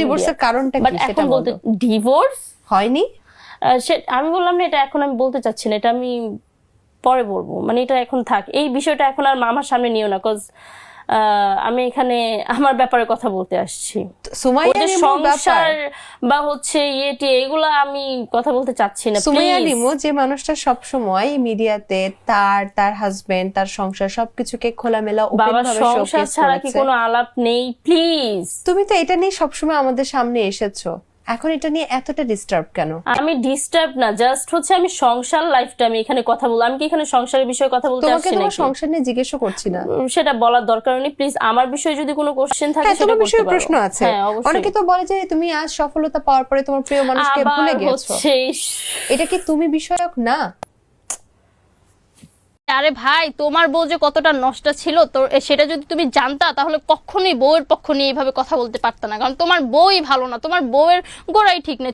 ডিভোর্সের কারণটা কি সেটা বলতে ডিভোর্স হয়নি? আমি বললাম না এটা এখন আমি বলতে চাচ্ছি না এটা আমি পরে বলব। মানে এটা এখন থাক। এই বিষয়টা এখন আর মামার সামনে নিও না কজ আমি এখানে আমার ব্যাপারে কথা বলতে আসছি। সংসার বা হচ্ছে ইয়েটি এগুলা আমি কথা বলতে চাচ্ছি না সুমাইয়া। লিমু যে মানুষটা সব সময় মিডিয়াতে তার তার হাজবেন্ড তার সংসার সবকিছুকে খোলামেলা ওপেন বাবা সংসার ছাড়া কি কোনো আলাপ নেই প্লিজ তুমি তো এটা নিয়ে সবসময় আমাদের সামনে এসেছ। এখন এটা নিয়ে এতটা ডিস্টার্ব কেন? আমি ডিস্টার্ব না জাস্ট হচ্ছে আমি সংসার লাইফটা আমি এখানে কথা বললাম আমি কি এখানে সংসারের বিষয়ে কথা বলতে আসছি নাকি? তোমাকে সংসার নিয়ে জিজ্ঞেস করছি না। সেটা বলার দরকার নেই প্লিজ আমার বিষয়ে যদি কোনো কোশ্চেন থাকে হ্যাঁ সেটা তোমার বিষয়ে পারো। প্রশ্ন আছে। হ্যাঁ অনেকে তো বলে যে তুমি আজ সফলতা পাওয়ার পরে তোমার প্রিয় মানুষকে ভুলে গেছো। এটা কি তুমি বিষয়ক? না। আরে ভাই, তোমার বউ যে কতটা নষ্ট ছিল, তো সেটা যদি তুমি জানতা, তাহলে কখনোই বউয়ের পক্ষ নিয়ে এইভাবে কথা বলতে পারত না। কারণ তোমার বউই ভালো না, তোমার বউয়ের গোড়াই ঠিক নেই।